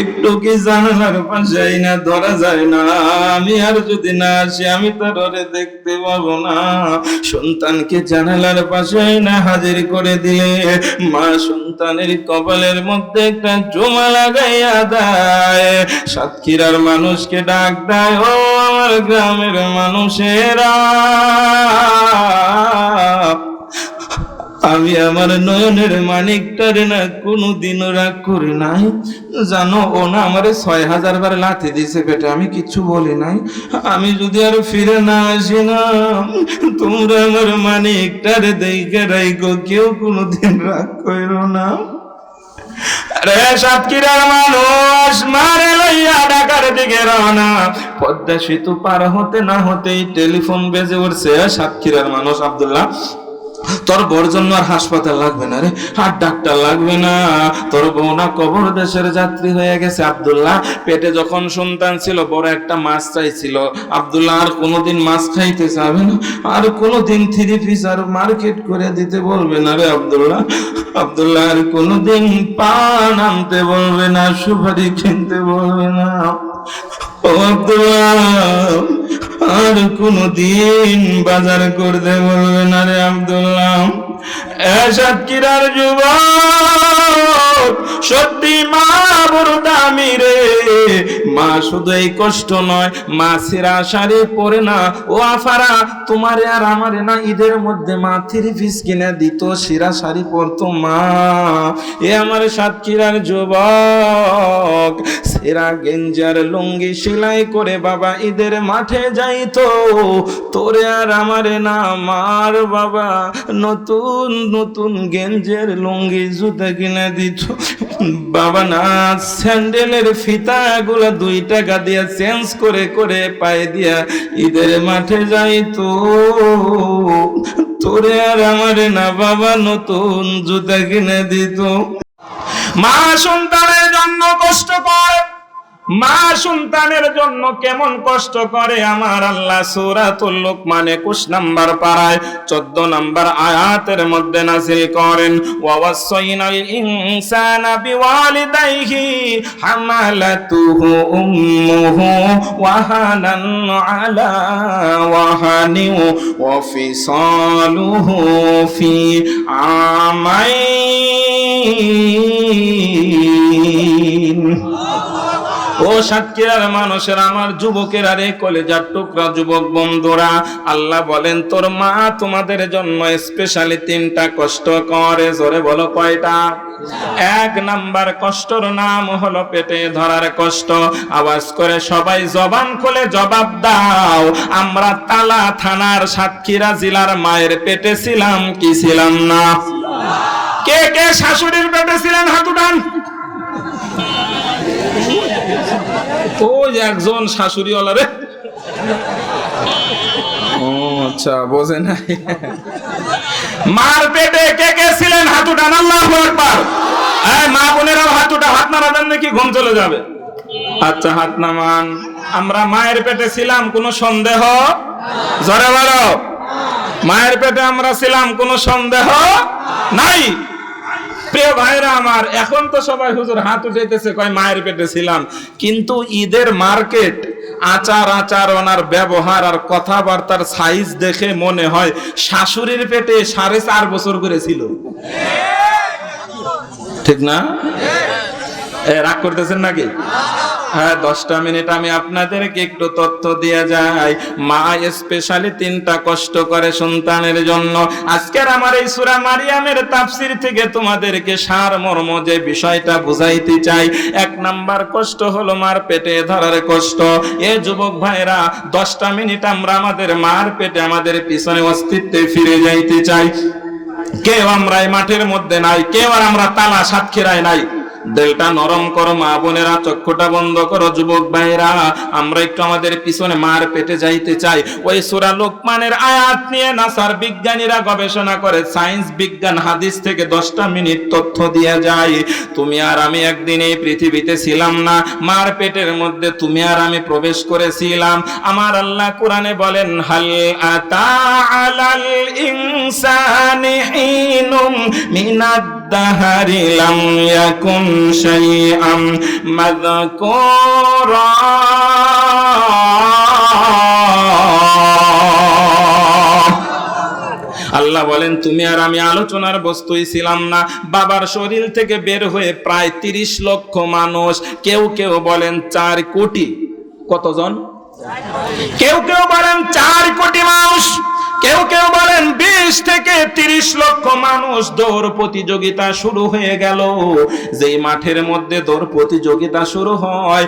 একটু কি জানালার পাশে না, ধরা যায় না। আমি আর যদি না আসি, আমি তার ওরে দেখতে পাবো না। সন্তানকে জানালার পাশে না হাজির করে দিলে, মা সন্তানের কপালের মধ্যে একটা জমা লাগাইয়া দেয়। সাতক্ষীরার মানুষকে ডাক দেয়, ও আমার গ্রামের মানুষেরা। আমি আমার নয়নের মানিকটারে না কোনোদিনও রাগ করি নাই। জানো ও না আমার ছয় হাজার বার লাথি দিছে পেটে আমি কিছু বলি নাই। আমি যদি আর ফিরে না আসি না তোমরা আমার মানিকটারে দেখে রাইগো কেউ কোনো দিন রাগ করো না। রে সাতক্ষীরার মানুষ, মারে লইয়া ঢাকার দিকে রওনা। পদ্মা সেতু পার হতে না হতেই টেলিফোন বেজে উঠছে। সাতক্ষীরার মানুষ আব্দুল্লাহ তোর বর জন্য আর হাসপাতাল লাগবে না রে। আর ডাক্তার লাগবে না। তোর বউ না কবর দেশের যাত্রী হয়ে গেছে, আব্দুল্লাহ। পেটে যখন সন্তান ছিল, বড় একটা মাছ চাইছিল। আব্দুল্লাহ আর কোনোদিন মাছ খাইতে চাবে না। আর কোনোদিন থ্রি পিস আর মার্কেট করে দিতে বলবে না রে আব্দুল্লাহ। আব্দুল্লাহ আর কোনোদিন পান আনতে বলবে না, সুপারি কিনতে বলবে না। ও আব্দুল্লাহ আর কোনদিন বাজার করতে বলবে না রে আব্দুল্লাহ। এসব কিরার যুবক সত্যি মা বড় দামি রে। মা শুধু এই কষ্ট নয়, মা সিরা শাড়ি না। ও আফারা, তোমারে আর আমারে না, ঈদের মধ্যে মা থ্রি কিনে দিত, সিরা শাড়ি পরতো মা। এ আমার সাতক্ষীরার যুবক, সেরা গেঞ্জার লুঙ্গি সেলাই করে বাবা ঈদের মাঠে যাইতো। তোরে আর আমারে না, মার বাবা, নতুন নতুন গেঞ্জের লুঙ্গি জুতা কিনে দিত। বাবা না, স্যান্ডেলের ফিতা গুলা দুই টাকা দিয়া চেঞ্জ করে করে পায়ে দিয়া, ঈদের মাঠে যাই তো। তোরে আর আমারে না বাবা, নতুন জুতা কিনে দিত। মা সন্তানের জন্য কষ্ট করে মা সন্তানের জন্য কেমন কষ্ট করে আমার আল্লাহ সূরাতুল লোকমান 21 নাম্বার পারায় 14 নাম্বার আয়াতের মধ্যে নাযিল করেন ওয়াসাইনাল ইনসানা বিওয়ালিদাইহি হামালাতুহু উম্মুহু ওয়াহানান আলা ওয়াহানি ওয়া ফিসালুহু ফি আমাইন। ও সাতক্ষীরার মানুষের, আমার যুবকের আরে কলেজার টুকরা যুবক বন্ধুরা, আল্লাহ বলেন, তোর মা তোমাদের জন্য স্পেশালি তিনটা কষ্ট করে, জোরে বলো কয়টা? এক নাম্বার কষ্টর নাম হলো পেটে ধরার কষ্ট। আওয়াজ করে সবাই জবান খুলে জবাব দাও। আমরা তালা থানার সাতক্ষীরা জেলার মায়ের পেটে ছিলাম, কি ছিলাম না? কে কে শাশুড়ির পেটে ছিলেন হাত ওই একজন শাশুড়ি রে। ও আচ্ছা বোঝে নাই। মার পেটে কে কে ছিলেন? হাত আল্লাহ একবার এই মা বোনেরা হাত উঠা হাত নাড়া দেন নাকি ঘুম চলে যাবে। আচ্ছা হাত নামান আমরা মায়ের পেটে ছিলাম, কোনো সন্দেহ? জরে বলো। মায়ের পেটে আমরা ছিলাম, কোনো সন্দেহ? নাই। প্রিয় ভাইরা আমার, এখন তো সবাই হুজুর হাত উঠাইতেছে, কয় মায়ের পেটে ছিলাম। কিন্তু ঈদের মার্কেট, আচার আচার ওনার ব্যবহার আর কথাবার্তার সাইজ দেখে মনে হয় শাশুড়ির পেটে সাড়ে চার বছর করে ছিল। ঠিক না? রাগ করতেছেন নাকি? হ্যাঁ দশটা মিনিট আমি আপনাদেরকে একটু তথ্য দিয়ে যাই। মা স্পেশালি তিনটা কষ্ট করে সন্তানের জন্য। আজকের আমার এই সুরা মারিয়ামের তাফসির থেকে তোমাদেরকে সার মর্ম যে বিষয়টা বুঝাইতে চাই। এক নাম্বার কষ্ট হলো মার পেটে ধরার কষ্ট। এ যুবক ভাইরা, দশটা মিনিট আমরা আমাদের মার পেটে আমাদের পিছনে অস্তিত্বে ফিরে যাইতে চাই। কেউ আমরা মাঠের মধ্যে নাই, কেউ আর আমরা তালা সাতক্ষীরায় নাই। দিলটা নরম করো, মা বোনেরা চক্ষুটা বন্ধ করো, যুবক ভাইরা আমরা একটু আমাদের পিছনে মার পেটে যাইতে চাই। ওই সুরা লোকমানের আয়াত নিয়ে নাসার বিজ্ঞানীরা গবেষণা করে, সায়েন্স বিজ্ঞান হাদিস থেকে দশটা মিনিট তথ্য দিয়ে যায়। তুমি আর আমি একদিন এই পৃথিবীতে ছিলাম না, মার পেটের মধ্যে তুমি আর আমি প্রবেশ করেছিলাম। আমার আল্লাহ কোরআনে বলেন, হাল আতা আলাল ইনসানি হিনুম মিনাদ দাহারি লাম شيئا مذكورا আল্লাহ বলেন তুমি আর আমি আলোচনার বস্তুই ছিলাম না বাবার শরীর থেকে বের হয়ে প্রায় তিরিশ লক্ষ মানুষ কেউ কেউ বলেন চার কোটি কতজন কেউ কেউ বলেন চার কোটি মানুষ কেউ কেউ বলেন বিশ থেকে তিরিশ লক্ষ মানুষ দৌড় প্রতিযোগিতা শুরু হয়ে গেল। যে মাঠের মধ্যে দৌড় প্রতিযোগিতা শুরু হয়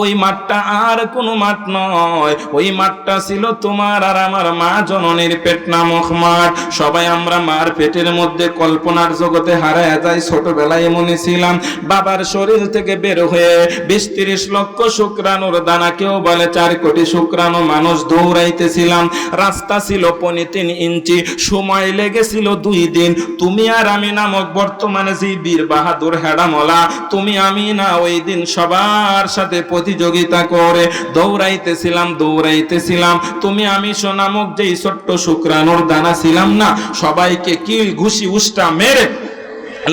ওই মাঠটা আর কোনো মাঠ নয়। ওই মাঠটা ছিল তোমার আর আমার মা জননীর পেট নামক মাঠ। সবাই আমরা মার পেটের মধ্যে কল্পনার জগতে হারায় যাই। ছোটবেলায় মনে ছিলাম, বাবার শরীর থেকে বের হয়ে বিশ তিরিশ লক্ষ শুক্রাণুর দানা, কেউ বলে চার কোটি শুক্রাণু মানুষ দৌড়াইতেছিলাম। রাস্তা ছিল পনি তিন ইঞ্চি, সময় লেগেছিল দুই দিন। তুমি আর আমি নামক বর্তমানে যে বীর বাহাদুর হেডামলা, তুমি আমি না, ওই দিন সবার সাথে প্রতিযোগিতা করে, দৌড়াইতেছিলাম দৌড়াইতেছিলাম। তুমি আমি নামক যেই ছোট্ট শুক্রাণুর দানা ছিলাম না, সবাইকে কিল, ঘুষি, উষ্টা মেরে,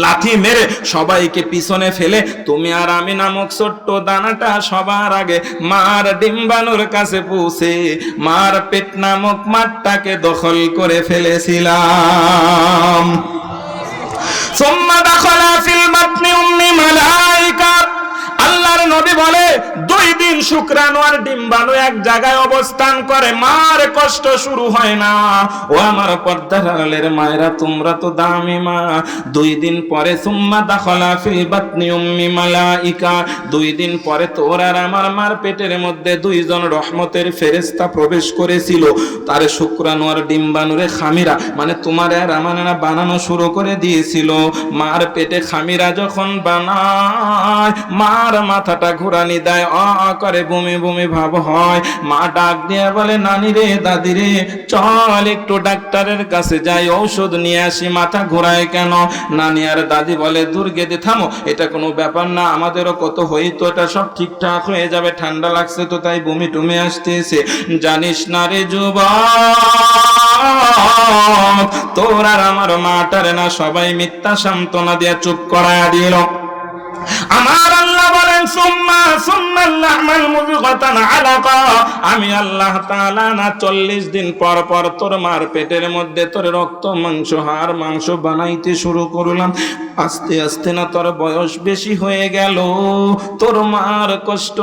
লাথি মেরে সবাইকে পিছনে ফেলে, তুমি আর আমি নামক ছোট্ট দানাটা সবার আগে মার ডিম্বানুর কাছে পৌঁছে, মার পেট নামক মাঠটাকে দখল করে ফেলেছিলাম। সোম্মা দাখলা ফিল বাতনি উম্মি মালাইকা আল্লাহর নবী বলে, দুই দিন শুক্রাণু আর ডিম্বাণু এক জায়গায় অবস্থান করে, মার কষ্ট শুরু হয় না। ও আমার পর্দার আড়ালের মায়েরা, তোমরা তো দামি মা। দুই দিন পরে, সুম্মা দাখলা ফিল বাতনি উম্মি মালাইকা। দুই দিন পরে তোর আর আমার মার পেটের মধ্যে দুইজন রহমতের ফেরেশতা প্রবেশ করেছিল। তার শুক্রাণু আর ডিম্বাণুরে খামিরা মানে তোমার আর আমার না বানানো শুরু করে দিয়েছিল। মার পেটে খামিরা যখন বানায়, মার মাথাটা ঘুরানি দেয়, অ করে বমি বমি ভাব হয়। মা ডাক দিয়ে বলে, নানি রে, দাদি রে, চল একটু ডাক্তারের কাছে যাই, ঔষধ নিয়ে আসি, মাথা ঘোরায় কেন? নানি আর দাদি বলে দুর্গেতে থামো, এটা কোনো ব্যাপার না, আমাদেরও কত হইতো এটা সব ঠিকঠাক হয়ে যাবে, ঠান্ডা লাগছে তো, তাই বমি টুমি আসতেছে। জানিস না রে যুবক, তোর আর আমার মাটারে না, সবাই মিথ্যা সান্ত্বনা দিয়া চুপ করায়া দিল। আমার আমি আল্লাহ না 40 দিন পর পর তোর মার পেটের মধ্যে তোর রক্ত, মাংস মাংস বানাইতে শুরু করলাম। আস্তে আস্তে না তোর বয়স বেশি হয়ে গেল। তোর মার কষ্ট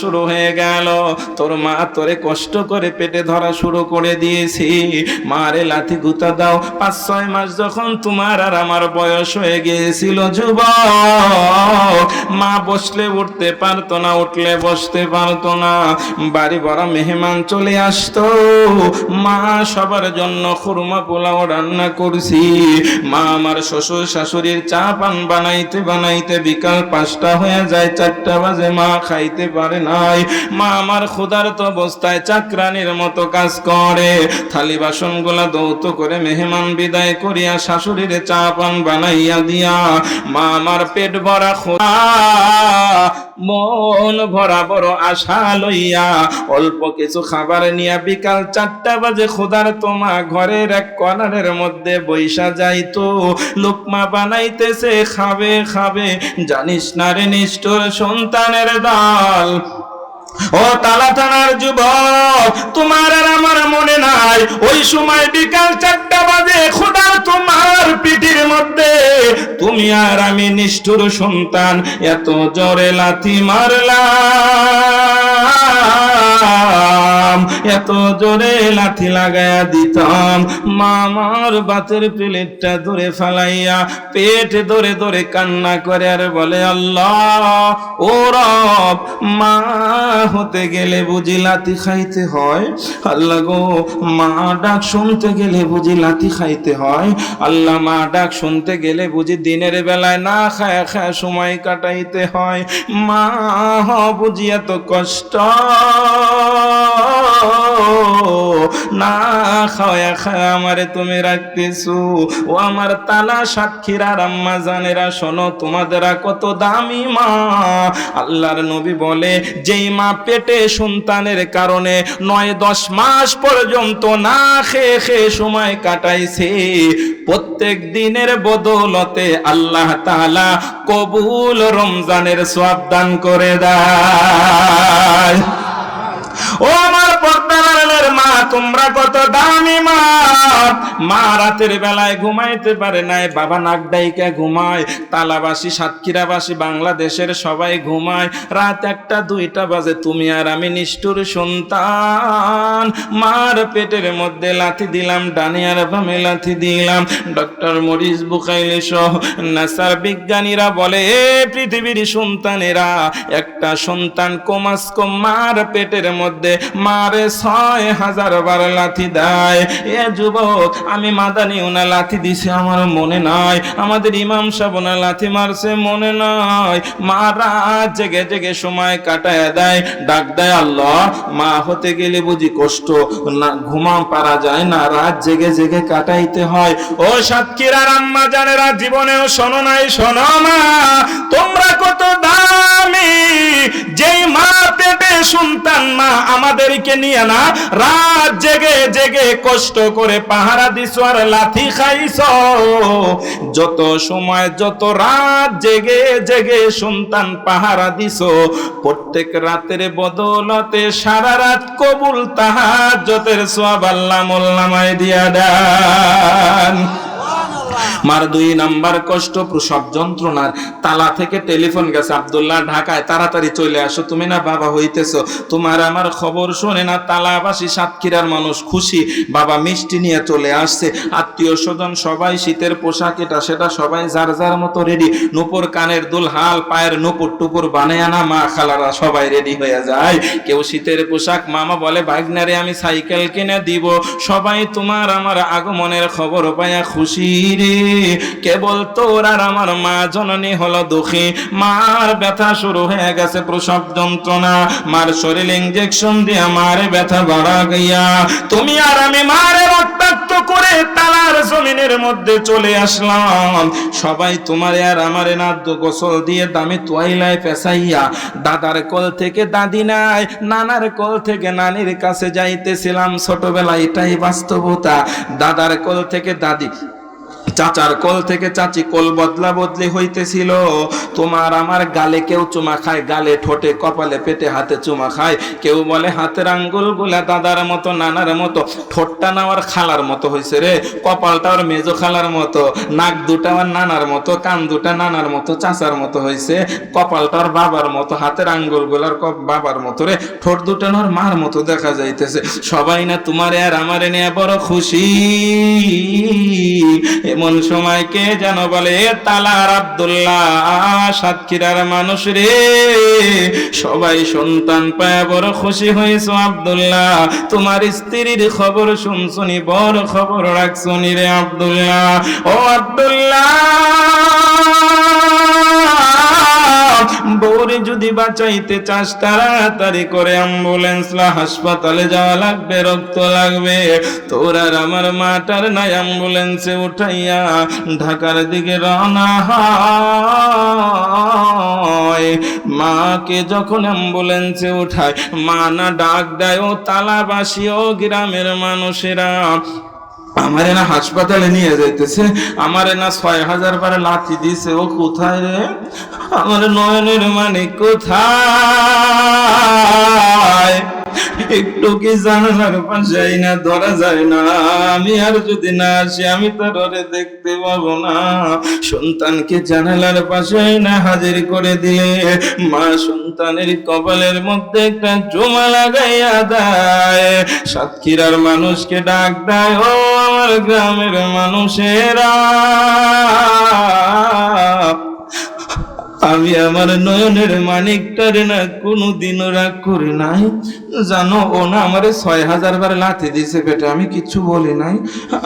শুরু হয়ে গেল। তোর মা তোরে কষ্ট করে পেটে ধরা শুরু করে দিয়েছি। মারে লাথি গুতা দাও। পাঁচ, ছয় মাস যখন তোমার আর আমার বয়স হয়ে গিয়েছিল, যুবক, মা বসলে উঠতে পারতো না, উঠলে বসতে পারতো না। বাড়ি বড় মেহমান চলে আসতো। মা সবার জন্য খুরমা পোলাও রান্না করছি। মা আমার শ্বশুর শাশুড়ির চা পান বানাইতে বানাইতে বিকাল পাঁচটা হয়ে যায়, চারটা বাজে, মা খাইতে পারে নাই। মা আমার ক্ষুধার্ত অবস্থায় চাকরানির মতো কাজ করে। থালি বাসনগুলা দৌত করে মেহমান বিদায় করিয়া শাশুড়ির চা পান বানাইয়া দিয়া। মা আমার পেট ভরা খোদা। মন ভরা বড় আশা লইয়া অল্প কিছু খাবার নিয়া বিকাল চারটা বাজে খোদার তোমা ঘরের এক কর্নারের মধ্যে বৈশা যাইতো। লোকমা বানাইতেছে, খাবে খাবে, জানিস না রে নিষ্ঠুর সন্তানের দল। ও তালা থানার যুবক, তোমার আর আমার মনে নাই। ওই সময় বিকাল চারটা বাজে খোদার তোমার পিঠির মধ্যে। তুমি আর আমি নিষ্ঠুর সন্তান, এত জোরে লাথি মারলাম এত জোরে লাথি লাগায়া দিতাম। মামার বাতের প্লেটটা ধরে ফালাইয়া, পেট ধরে ধরে কান্না করে আর বলে, আল্লাহ, ও রব, মা হতে গেলে বুঝি লাথি খাইতে হয়? আল্লাহ গো, মা ডাক শুনতে গেলে বুঝি লাথি খাইতে হয়? আল্লাহ, মা ডাক শুনতে গেলে বুঝি দিনের বেলায় না খায় খায় সময় কাটাইতে হয়? মা বুঝি এত কষ্ট। না খাওয়া খাওয়া আমারে তুমি রাখতেছো। ও আমার তালা জানেরা শোনো কত দামি মা। আল্লাহর নবী বলে, যেই মা পেটে সন্তানের কারণে নয়, দশ মাস পর্যন্ত না খেয়ে খেয়ে সময় কাটাইছে, প্রত্যেক দিনের বদৌলতে আল্লাহ তাআলা কবুল রমজানের সওয়াব দান করে দেয়। ও আমার পর্দারের মা তোমরা কত দামি মা মা রাতের বেলায় ঘুমাইতে পারে নাই, বাবা নাক ডাইকা ঘুমায়, তালাবাসী, সাতক্ষীরাবাসী, বাংলাদেশের সবাই ঘুমায়। রাত একটা, দুইটা বাজে, তুমি আর আমি নিষ্ঠুর সন্তান। মার পেটের মধ্যে লাথি দিলাম ডানিয়ার বামে লাথি দিলাম। ডক্টর মরিস বুখাইলি সহ নাসার বিজ্ঞানীরা বলে, এ পৃথিবীর সন্তানেরা, একটা সন্তান কমাস কম মার পেটের মধ্যে, মারে ছয় হাজার বার লাথি দেয়। এ যুবক, আমি মাদানি ওনা লাথি দিছে, আমার মনে নাই। আমাদের ইমাম সাহেব ওনা লাথি মারছে, মনে নাই। মা রাত জেগে জেগে সময় কাটায় দেয়, ডাক দেয়, আল্লাহ, মা হতে গেলে বুঝি কষ্ট। না ঘুমা পারা যায় না, রাত জেগে জেগে কাটাইতে হয়। ও সাতক্ষীরার আম্মা জানেরা, জীবনেও শোনো নাই, শোনো মা। তোমরা কত দামি। যেই মা পেটে সন্তান, মা আমাদেরকে নিয়ে না, রাত জেগে জেগে কষ্ট করে পাহারা দিস আর লাথি খাইছ। যত সময় যত রাত জেগে জেগে সন্তান পাহারা দিছ, প্রত্যেক রাতের বদলতে সারা রাত কবুল তাহাজ্জতের সব আল্লাহ মোল্লামায় দিয়া দেন। মার দুই নাম্বার কষ্ট প্রসব যন্ত্রণার। তালা থেকে টেলিফোন গেছে, আব্দুল্লাহ, ঢাকায় তাড়াতাড়ি চলে আসো, তুমি না বাবা হইতেছ। তোমার আমার খবর শোনে না, তালাবাসী সাতক্ষীরার মানুষ খুশি। বাবা মিষ্টি নিয়ে চলে আসছে। আত্মীয় স্বজন সবাই শীতের পোশাক এটা সেটা সবাই যার যার মতো রেডি নুপুর কানের দুল হাল, পায়ের নুপুর টুপুর বানায় আনা, মা খালারা সবাই রেডি হয়ে যায়। কেউ শীতের পোশাক, মামা বলে, ভাগনারে, আমি সাইকেল কিনে দিব। সবাই তোমার আমার আগমনের খবর পাইয়া খুশি রে। কেবল তোর আর আমার মা জননী হলো দুঃখী। মার ব্যথা শুরু হয়ে গেছে প্রসব যন্ত্রণা। মার ইঞ্জেকশন ব্যথা বাড়া তুমি আর আমি মারে রক্তাক্ত করে তালার জমিনের মধ্যে চলে আসলাম। সবাই তোমার আর আমারে নাদ্য গোসল দিয়ে দামি তোয়াইলায় পেশাইয়া। দাদার কোল থেকে দাদি নাই, নানার কোল থেকে নানির কাছে যাইতেছিলাম ছোটবেলায়, এটাই বাস্তবতা। দাদার কোল থেকে দাদি চাচার কোল থেকে চাচি কোল বদলা বদলি হইতেছিল। তোমার আমার গালে কেউ চুমা খায়, গালে ঠোঁটে, কপালে, পেটে, হাতে চুমা খায়। কেউ বলে হাতের আঙ্গুলগুলা দাদার মতো, নানার মতো, ঠোঁটটা নেওয়ার খালার মতো হয়েছে রে, কপালটা ওর মেজো খালার মতো, নাক দুটা আমার নানার মতো, কান দুটা নানার মতো, চাচার মতো হয়েছে কপালটা ওর বাবার মতো, হাতের আঙ্গুলগুলার বাবার মতো রে, ঠোঁট দুটা ওর মার মতো দেখা যাইতেছে। সবাই না তোমারে আর আমারে নিয়ে বড় খুশি। এমন সময় কে যেন বলে তালার আবদুল্লাহ, সাতক্ষীরার মানুষ রে। সবাই সন্তান পায় বড় খুশি হয়েছো আবদুল্লাহ। তোমার স্ত্রীর খবর শুনছুনি বড় খবর রাখছুনি রে আবদুল্লাহ। ও আব্দুল্লাহ বউরে যদি বাঁচাইতে চাস, তাড়াতাড়ি করে অ্যাম্বুলেন্স হাসপাতালে যাওয়া লাগবে, রক্ত লাগবে। তোর আর আমার মাটার নাই অ্যাম্বুলেন্সে উঠাইয়া ঢাকার দিকে রওনা হয়। মাকে যখন অ্যাম্বুলেন্সে উঠায়, মা না ডাক দেয়, ও তালাবাসী, ও গ্রামের মানুষেরা। আমারে না হাসপাতালে নিয়ে যাইতেছে, আমার না ছয় হাজার বারে লাথি দিছে ও কোথায় রে? আমার নয়নের মানে কোথায়? একটু কি জানালার পাশাই না ধরা যায় না? আমি আর যদি না আসি, আমি তো ডরে দেখতে পাবো না। সন্তানকে জানালার পাশাই না হাজির করে দিলে, মা সন্তানের কপালের মধ্যে একটা জমা লাগাইয়া দেয়। সাতক্ষীরার মানুষকে ডাক দেয়, ও আমার গ্রামের মানুষেরা। আমি আমার নয়নের মানিকটার না কোনোদিনও রাগ করি নাই। জানো ও না আমার ছয় হাজার বার লাথি দিছে পেটে আমি কিচ্ছু বলি নাই।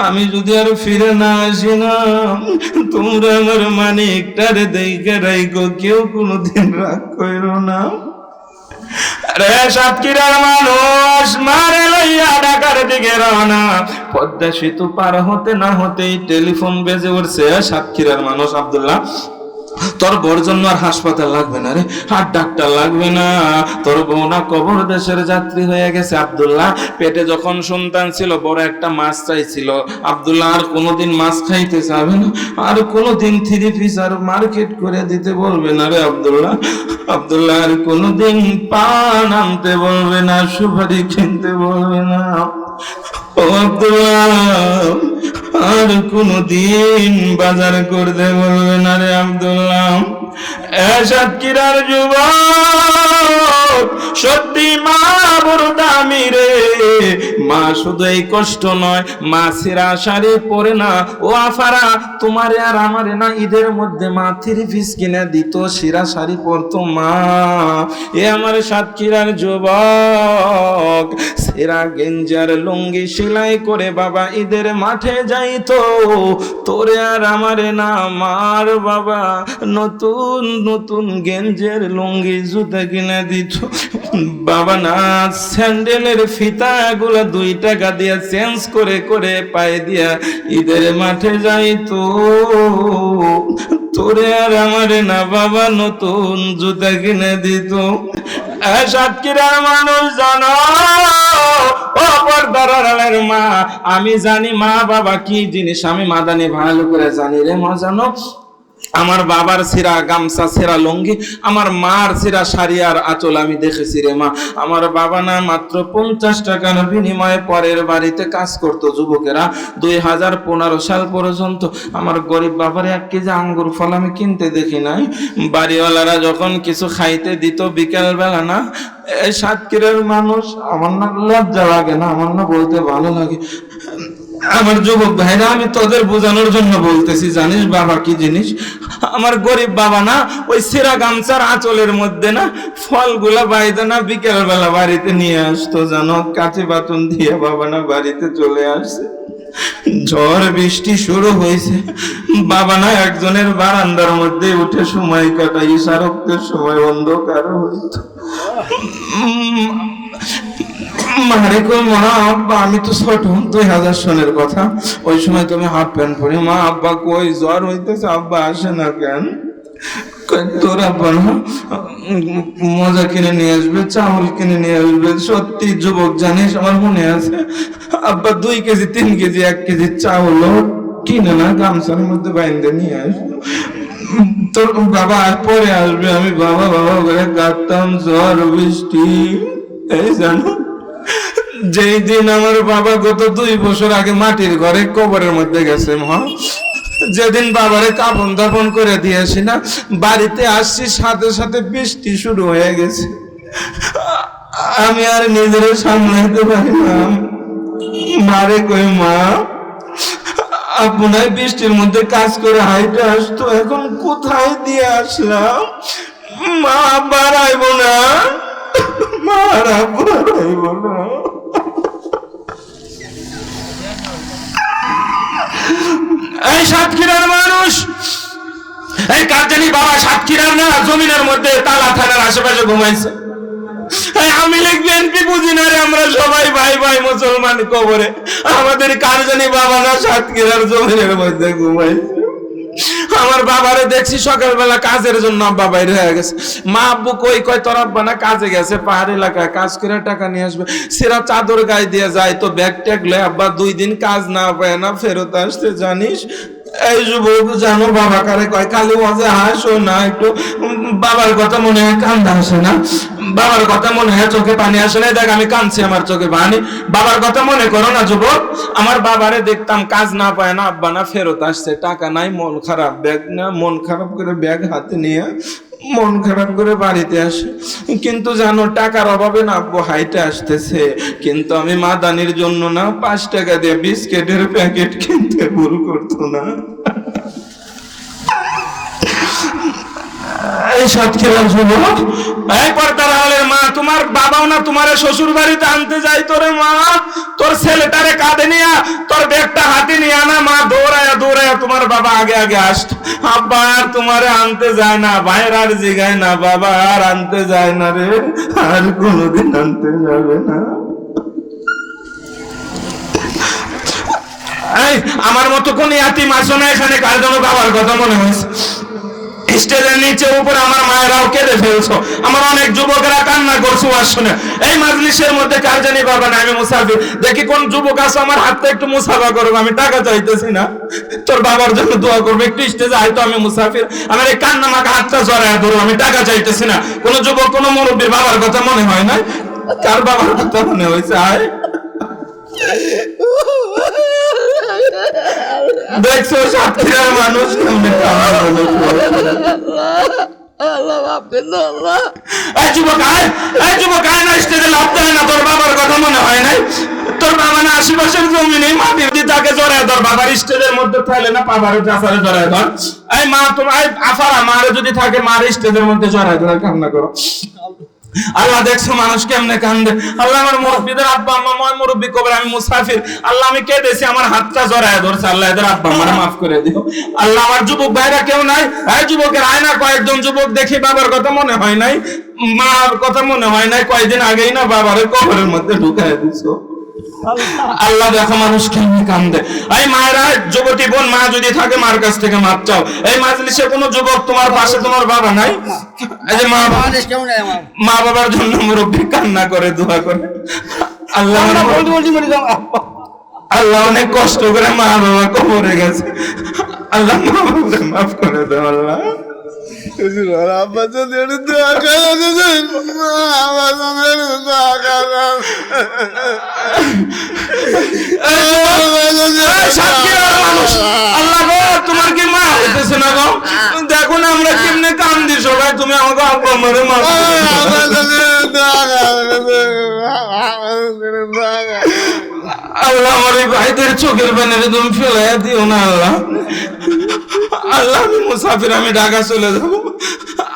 আমি যদি আর ফিরে না আসি না তোমরা আমার মানিকটারে দেখে রাইগো কেউ কোনোদিন রাগ করো না। রে সাতক্ষীরার মানুষ, মারে লইয়া ঢাকার দিকে রওনা। পদ্মা সেতু পার হতে না হতেই টেলিফোন বেজে উঠছে সাতক্ষীরার মানুষ আব্দুল্লাহ। তোর বউর জন্য আর হাসপাতাল লাগবে না রে। আর ডাক্তার লাগবে না। তোর বউ না কবর দেশের যাত্রী হয়ে গেছে, আব্দুল্লাহ। পেটে যখন সন্তান ছিল, বড় একটা মাছ চাইছিল। আব্দুল্লাহ আর কোনোদিন মাছ খাইতে চাবে না। আর কোনোদিন থ্রি পিস আর মার্কেট করে দিতে বলবে না রে আব্দুল্লাহ। আব্দুল্লাহ আর কোনোদিন পান আনতে বলবে না, সুপারি কিনতে বলবে না। ও আব্দুল্লাহ আর কোনদিন বাজার করতে বলবে না রে আব্দুল্লাহ। কিরার যুবক! সত্যি মা বড় দামি রে। মা শুধু এই কষ্ট নয়, মা সিরা না, ও আফারা, তোমারে আর আমারে না, ঈদের মধ্যে মা কিনে দিত শাড়ি পরতো মা। এ আমার সাতক্ষীরার যুবক, সেরা গেঞ্জার লুঙ্গি সেলাই করে বাবা ঈদের মাঠে যাইতো। তোরে আর আমারে না আমার বাবা, নতুন নতুন গেঞ্জের লুঙ্গি জুতা কিনে দিত। বাবা না, স্যান্ডেলের ফিতা গুলো দুই টাকা দিয়ে চেঞ্জ করে করে পায়ে দিয়া ঈদের মাঠে যাইতো তোরে আর আমারে না বাবা নতুন জুতা কিনে দিত। সাতক্ষীরার মানুষ জানো আমি জানি মা বাবা কি জিনিস, আমি মাদানি ভালো করে জানি রে মা জানো। আমার বাবার সিরা গামছা সেরা লুঙ্গি, আমার মার সিরা শাড়ি আর আঁচল আমি দেখেছি রে মা। আমার বাবা না মাত্র পঞ্চাশ টাকার বিনিময়ে পরের বাড়িতে কাজ করতো যুবকেরা। দুই হাজার পনেরো সাল পর্যন্ত আমার গরিব বাবার এক কেজি আঙ্গুর ফল আমি কিনতে দেখি নাই। বাড়িওয়ালারা যখন কিছু খাইতে দিত বিকেল বেলা না এই সাতক্ষীরের মানুষ, আমার না লজ্জা লাগে না, আমার না বলতে ভালো লাগে। আমার যুবক ভাইরা, আমি তোদের বোঝানোর জন্য বলতেছি, জানিস বাবা কি জিনিস? আমার গরিব বাবা না, ওই সেরা গামছার আঁচলের মধ্যে না ফলগুলা বাইদে না বিকেল বেলা বাড়িতে নিয়ে আসতো, জানো? কাছে বাতন দিয়ে বাবা না বাড়িতে চলে আসছে ঝড় বৃষ্টি শুরু হয়েছে। বাবা না একজনের বারান্দার মধ্যে উঠে সময় কাটাই ইশারক্তের সময় অন্ধকার হইতো। মজা কিনে নিয়ে আসবে, চাউল কিনে নিয়ে আসবে। সত্যি, যুবক জানিস, আমার মনে আছে, আব্বা দুই কেজি, তিন কেজি, এক কেজি চাউল কিনে না, গামছার মধ্যে বাইন্দে নিয়ে আসবে। তোর বাবা আর পরে আসবে, আমি বাবা বাবা করে কাঁদতাম জ্বর, বৃষ্টি, এই জানো? যেই দিন আমার বাবা গত দুই বছর আগে মাটির ঘরে কবরের মধ্যে গেছে মহা যেদিন বাবারে কাপন দাপন করে দিয়েছি না, বাড়িতে আসছি, সাথে সাথে বৃষ্টি শুরু হয়ে গেছে। আমি আর নিজের সামলাইতে পারি না মারে কই মা, আপনার বৃষ্টির মধ্যে কাজ করে হাইটে আসতো, এখন কোথায় দিয়ে আসলাম? মা, বাড়াইব না। মারা এই সাতক্ষীরার মানুষ! এই বাবা সাতক্ষীরার না, জমিনের মধ্যে তালা থানার আশেপাশে ঘুমাইছে। আমি লিখ বিএনপি বুঝি না রে, আমরা সবাই ভাই ভাই মুসলমান কবরে। আমাদের কারজানি বাবা না সাতক্ষীরার জমিনের মধ্যে ঘুমাইছে। আমার বাবারে দেখছি সকালবেলা কাজের জন্য আব্বা বাইরে হয়ে গেছে। মা আব্বু কই কই, তোর আব্বা না কাজে গেছে? পাহাড় এলাকায় কাজ করে টাকা নিয়ে আসবে। সেরা চাদর গায়ে দিয়ে যায়, তো ব্যাগ ট্যাগ লয় আব্বা দুই দিন কাজ না পায় না, ফেরত আসতে জানিস? এই যুবক জানো বাবা কারে কয়, কালী মাঝে হাসো না একটু। বাবার কথা মনে হয় কান্দা আসে না। বাবার কথা মনে হয় চোখে পানি আসে না। দেখ, আমি কাঁদছি আমার চোখে পানি। বাবার কথা মনে করো না যুবক। আমার বাবারে দেখতাম কাজ না পায় না, আব্বা না ফেরত আসছে। টাকা নাই, মন খারাপ। ব্যাগ না, মন খারাপ করে ব্যাগ হাতে নিয়ে মন খারাপ করে বাড়িতে আসে। কিন্তু জানো, টাকার অভাবে না আব্বু হাইটে আসতেছে। কিন্তু আমি মাদানির জন্য না পাঁচ টাকা দিয়ে বিস্কিটের প্যাকেট কিনতে ভুল করতো না। তোমার আনতে যায় না আর জিগায় না, বাবা আর আনতে যায় না রে। আর আনতে যাবে না। আমার মতো কোন আসো না, এখানে কার জন্য বাবার কথা মনে হয়েছে। স্টেজের নিচে উপরে আমার মায়েরাও কেঁদে ফেলছো। আমার অনেক যুবকেরা কান্না করছ আর শুনে। এই মাজলিসের মধ্যে কার জানি বাবা না, আমি মুসাফির। দেখি কোন যুবক আছে, আমার হাতটা একটু মুসাফা করব আমি টাকা চাইতেছি না। তোর বাবার জন্য দোয়া করব, একটু স্টেজে হয়তো আমি মুসাফির। আমার এই কান্না মাখা হাতটা জড়ায় ধরো, আমি টাকা চাইতেছি না। কোন যুবক, কোন মুরব্বীর বাবার কথা মনে হয় না? কার বাবার কথা মনে হয়েছে, আয়। দেখছ সাতক্ষীরার মানুষ কেমনে মনে হয় বাবা না আশেপাশের জমি নেই? মাটি দিয়ে তাকে জড়ায় ধর বাবার স্টেজের মধ্যে থাকলে না বাবার চাষারে জড়ায় ধর। এই মা তোমার আফারা মারে যদি থাকে মার স্টেজের মধ্যে জড়ায় ধর কান্না করো। আল্লাহ দেখছ মানুষ কেমনে কান্দে? আল্লাহ আমার মুরব্বীদের আব্বা আম্মা ময় মুরব্বী কবর আমি মুসাফির। আল্লাহ আমি কেঁদেছি আমার হাতটা জড়ায় ধরছে। আল্লাহ এদের আব্বা আমার মাফ করে দিও। আল্লাহ আমার যুবক ভাইরা কেউ নাই? এই যুবকের আয়না কয়েকজন যুবক দেখি বাবার কথা মনে হয় নাই। মার কথা মনে হয় নাই। কয়েকদিন আগেই না বাবার কবরের মধ্যে ঢুকায় দিছো। আল্লাহ দেখো মানুষ কেমনি কান্দে। এই মায়েরা যুবতী বোন মা যদি থাকে মার কাছ থেকে মাপ চাও। এই মাজলিসে কোনো যুবক তোমার পাশে তোমার বাবা নাই? এই যে মা আমার? মা বাবার জন্য মুরব্বী কান্না করে দোয়া করে। আল্লাহ আল্লাহ অনেক কষ্ট করে মা বাবা কবরে গেছে। আল্লাহ মা বাবাকে মাফ করে দাও আল্লাহ। আব্বা দেখো না আমরা কেমনে সবাই তুমি আমাকে। আল্লাহ আমার এই ভাইদের চোখের পানিতে তুমি দিও না আল্লাহ আল্লাহ, আমি মুসাফির, আমি ঢাকা চলে যাব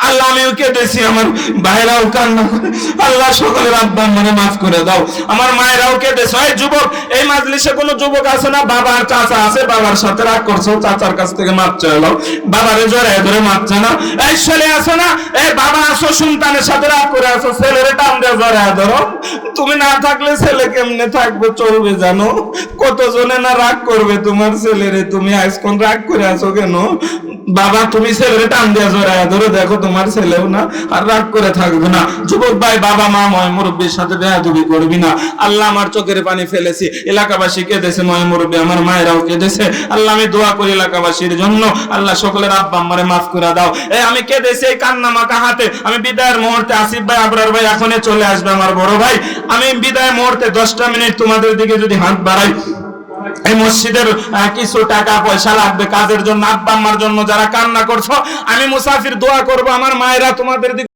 আল্লাহ আমিও কেটেছি আমার ভাইরাও কান্না করে। আল্লাহ, সকলের আব্বা মনে মাফ করে দাও। আমার মায়েরাও কেটেছে হয় যুবক, এই মাজলিসে কোনো যুবক আছে না? বাবার চাচা আছে, বাবার সাথে রাগ করছ চাচার কাছ থেকে মাপ দাও বাবারে জড়ায় ধরে মাপছে চানা এই ছেলে আছে না? এই বাবা আসো সন্তানের সাথে রাগ করে আসো, ছেলেরে টান দিয়ে জড়ায় ধরো। তুমি না থাকলে ছেলে কেমনে থাকবে? চলবে জানো? কতজনে না রাগ করবে তোমার ছেলেরে? তুমি আজক্ষণ রাগ করে আছো কেন? বাবা, তুমি ছেলেরে টান দিয়ে জড়ায় ধরো। দেখো, তোমার ছেলেও না আর রাগ করে থাকবে না। যুবক ভাই, বাবা, মা ময় মুরব্বীর সাথে বেয়াদবি করবি না। আল্লাহ আমার চোখের পানি ফেলেছি। এলাকাবাসী কেঁদেছে ময় মুরব্বী আমার মায়েরাও কেঁদেছে। আল্লাহ আমি দোয়া করি এলাকাবাসীর জন্য। আল্লাহ সকলের আব্বা আমারে মাফ করে দাও। এই আমি কেঁদেছি এই কান্না মাখা হাতে। আমি বিদায়ের মুহূর্তে আসিফ ভাই, আবরার ভাই এখনই চলে আসবে আমার বড় ভাই। আমি বিদায় মুহূর্তে দশটা মিনিট তোমাদের দিকে যদি হাত বাড়াই, এই মসজিদের কিছু টাকা পয়সা লাগবে কাজের জন্য, আব্বা আমার জন্য যারা কান্না করছ, আমি মুসাফির দোয়া করব, আমার মায়েরা তোমাদের দিকে